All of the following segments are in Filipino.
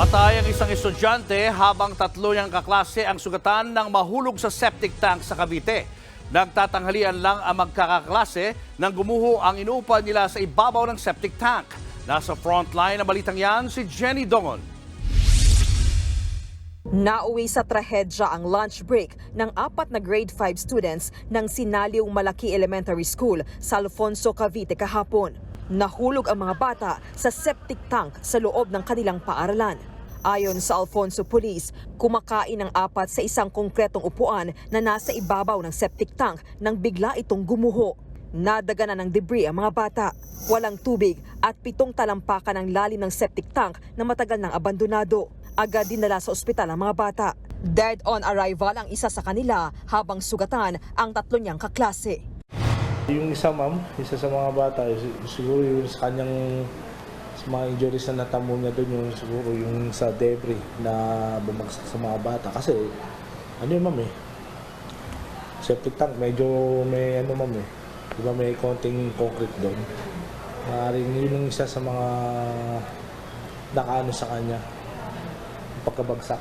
Patay ang isang estudyante habang tatlo niyang kaklase ang sugatan ng mahulog sa septic tank sa Cavite. Nagtatanghalian lang ang magkakaklase nang gumuho ang inuupan nila sa ibabaw ng septic tank. Nasa frontline ng balitang yan si Jenny Dongon. Nauwi sa trahedya ang lunch break ng apat na grade 5 students ng Sinaliw Malaki Elementary School sa Alfonso, Cavite kahapon. Nahulog ang mga bata sa septic tank sa loob ng kanilang paaralan. Ayon sa Alfonso Police, kumakain ang apat sa isang konkretong upuan na nasa ibabaw ng septic tank nang bigla itong gumuho. Nadagana ng debris ang mga bata. Walang tubig at pitong talampakan ng lalim ng septic tank na matagal nang abandonado. Agad dinala sa ospital ang mga bata. Dead on arrival ang isa sa kanila habang sugatan ang tatlo niyang kaklase. Yung isa ma'am, isa sa mga bata, si- siguro yung sa kanyang sa mga injuries na natamo niya doon yung siguro yung sa debris na bumagsak sa mga bata. Kasi ano yun ma'am eh, septic tank, medyo may ano ma'am eh, di ba may konting concrete doon. Maaaring yun yung isa sa mga nakaano sa kanya, pagkabagsak.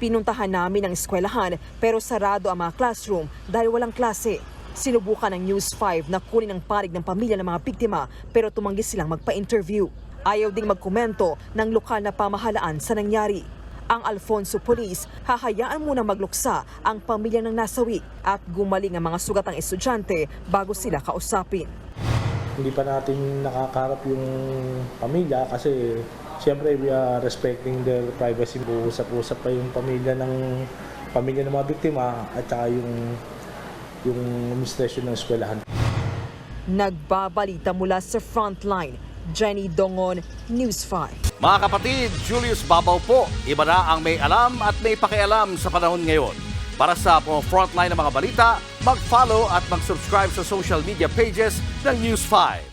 Pinuntahan namin ang eskwelahan pero sarado ang mga classroom dahil walang klase. Sinubukan ng News 5 na kunin ang panig ng pamilya ng mga biktima pero tumanggi silang magpa-interview. Ayaw ding magkomento ng lokal na pamahalaan sa nangyari. Ang Alfonso Police hahayaan muna magluksa ang pamilya ng nasawi at gumaling ang mga sugatang estudyante bago sila kausapin. hindi pa natin nakakarap yung pamilya kasi siyempre we are respecting their privacy. Usap-usap pa yung pamilya ng pamilya ng mga biktima at saka yung yung administration ng eskwelahan. Nagbabalita mula sa Frontline, Jenny Dongon, News 5. Mga kapatid, Julius Babaw po. Iba na ang may alam at may pakialam sa panahon ngayon. Para sa mga frontline ng mga balita, mag-follow at mag-subscribe sa social media pages ng News 5.